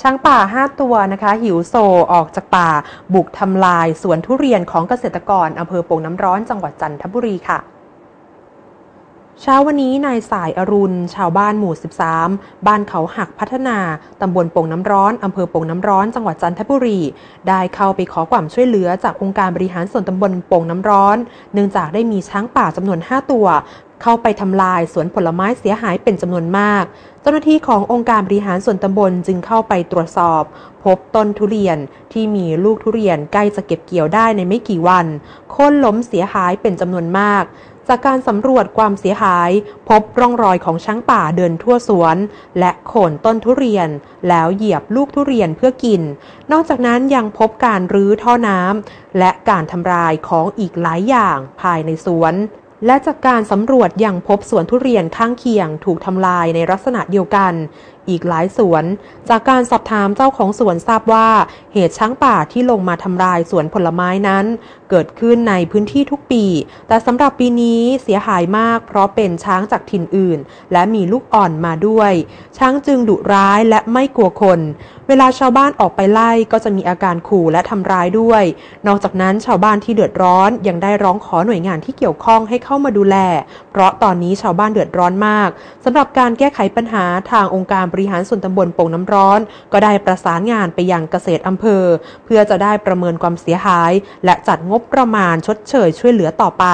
ช้างป่า 5 ตัวนะคะหิวโซออกจากป่า บุกทำลายสวนทุเรียนของเกษตรกรอำเภอโป่งน้ำร้อนจังหวัดจันทบุรีค่ะ เช้าวันนี้นายสายอรุณ ชาวบ้านหมู่ 13 บ้านเขาหักพัฒนา ตำบลโป่งน้ำร้อน อำเภอโป่งน้ำร้อน จังหวัดจันทบุรี ได้เข้าไปขอความช่วยเหลือจากองค์การบริหารส่วนตำบลโป่งน้ำร้อน เนื่องจากได้มีช้างป่าจำนวน 5 ตัว เข้าไปทำลายสวนผลไม้เสียหายเป็นจำนวนมาก เจ้าหน้าที่ขององค์การบริหารส่วนตำบลจึงเข้าไปตรวจสอบ พบต้นทุเรียนที่มีลูกทุเรียนใกล้จะเก็บเกี่ยวได้ในไม่กี่วัน โค่นล้มเสียหายเป็นจำนวนมาก จากการสำรวจความเสียหาย พบร่องรอยของช้างป่าเดินทั่วสวน และโค่นต้นทุเรียน แล้วเหยียบลูกทุเรียนเพื่อกิน นอกจากนั้นยังพบการรื้อท่อน้ำและการทำลายของอีกหลายอย่างภายในสวนและจากการสำรวจยังพบสวนทุเรียนข้างเคียงถูกทำลายในลักษณะเดียวกัน อีกหลายสวน จากการสอบถามเจ้าของสวนทราบว่าเหตุช้างป่าที่ลงมาทำลายสวนผลไม้นั้น เกิดขึ้นในพื้นที่ทุกปี แต่สำหรับปีนี้เสียหายมากเพราะเป็นช้างจากถิ่นอื่น และมีลูกอ่อนมาด้วย ช้างจึงดุร้ายและไม่กลัวคน เวลาชาวบ้านออกไปไล่ก็จะมีอาการขู่และทำร้ายด้วย นอกจากนั้นชาวบ้านที่เดือดร้อนยังได้ร้องขอหน่วยงานที่เกี่ยวข้องให้เข้ามาดูแล เพราะตอนนี้ชาวบ้านเดือดร้อนมากสำหรับการแก้ไขปัญหาทางองค์การริหารส่วนตำบลโป่งน้ำร้อน ก็ได้ประสานงานไปยังเกษตรอำเภอ เพื่อจะได้ประเมินความเสียหาย และจัดงบประมาณชดเชยช่วยเหลือต่อไป